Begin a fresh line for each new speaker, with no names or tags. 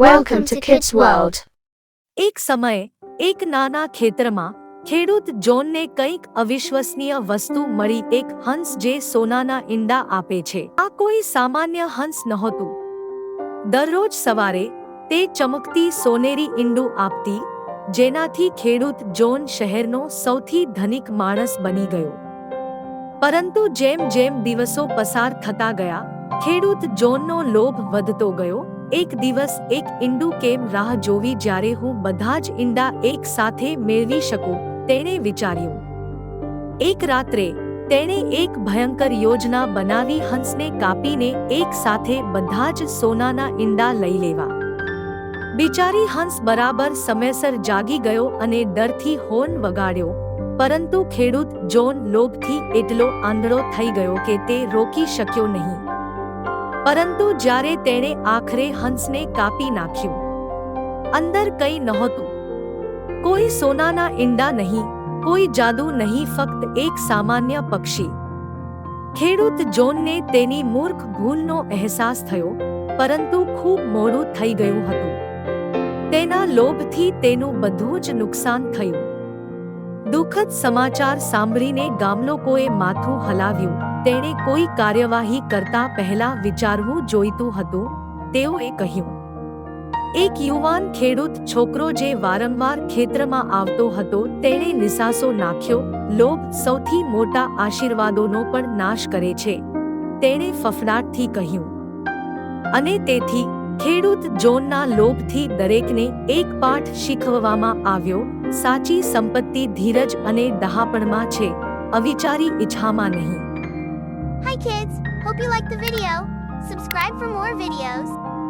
Welcome two kids world
એક સમયે, એક નાના ખેતરમાં, ખેડૂત જોનને કંઈક અવિશ્વસનીય વસ્તુ મળી એક હંસ જે સોનાના ઈંડા આપે છે. આ કોઈ સામાન્ય હંસ નહોતું. દરરોજ સવારે તે ચમકતી સોનેરી ઈંડું આપતી, જેનાથી ખેડૂત જોન શહેરનો સૌથી ધનિક માણસ બની ગયો. પરંતુ જેમ જેમ દિવસો પસાર થતા ગયા, ખેડૂત જોનનો લોભ વધતો ગયો એક દિવસ એક ઈંડું કેમ રાહ જોવી જ્યારે હું બધા જ ઈંડા એક સાથે મેળવી શકું તેણે વિચાર્યું એક રાત્રે તેણે એક ભયંકર યોજના બનાવી હંસને કાપીને એક સાથે બધા જ સોનાના ઈંડા લઈ લેવા બિચારી હંસ બરાબર સમયસર જાગી ગયો અને ડરથી હોર્ન વગાડ્યો પરંતુ ખેડૂત જોન લોભથી એટલો આંધળો થઈ ગયો કે તે રોકી શક્યો નહીં પરંતુ જ્યારે તેણે આખરે હંસને કાપી નાખ્યું, અંદર કંઈ નહોતું. કોઈ સોનાના ઈંડા નહીં, કોઈ જાદુ નહીં, ફક્ત એક સામાન્ય પક્ષી. ખેડૂત જોનને તેની મૂર્ખ ભૂલનો અહેસાસ થયો, પરંતુ ખૂબ મોડું થઈ ગયું હતું. તેના લોભથી તેનું બધું જ નુકસાન થયું. દુઃખદ સમાચાર સાંભળીને ગામલોકોએ માથું હલાવ્યું. તેણે કોઈ કાર્યવાહી કરતા પહેલા વિચારવું જોઈતું હતું, તેઓએ કહ્યું, એક યુવાન ખેડૂત છોકરો જે વારંવાર ખેતરમાં આવતો હતો, તેણે નિસાસો નાખ્યો, લોભ સૌથી મોટા આશીર્વાદોનો પણ નાશ કરે છે. તેણે ફફડાટથી કહ્યું, અને તેથી ખેડૂત જોનના લોભથી દરેકને એક પાઠ શીખવવામાં આવ્યો, સાચી સંપત્તિ ધીરજ અને ડહાપણમાં છે, અવિચારી ઈચ્છામાં નહીં.
Hi kids, hope you liked the video. Subscribe for more videos.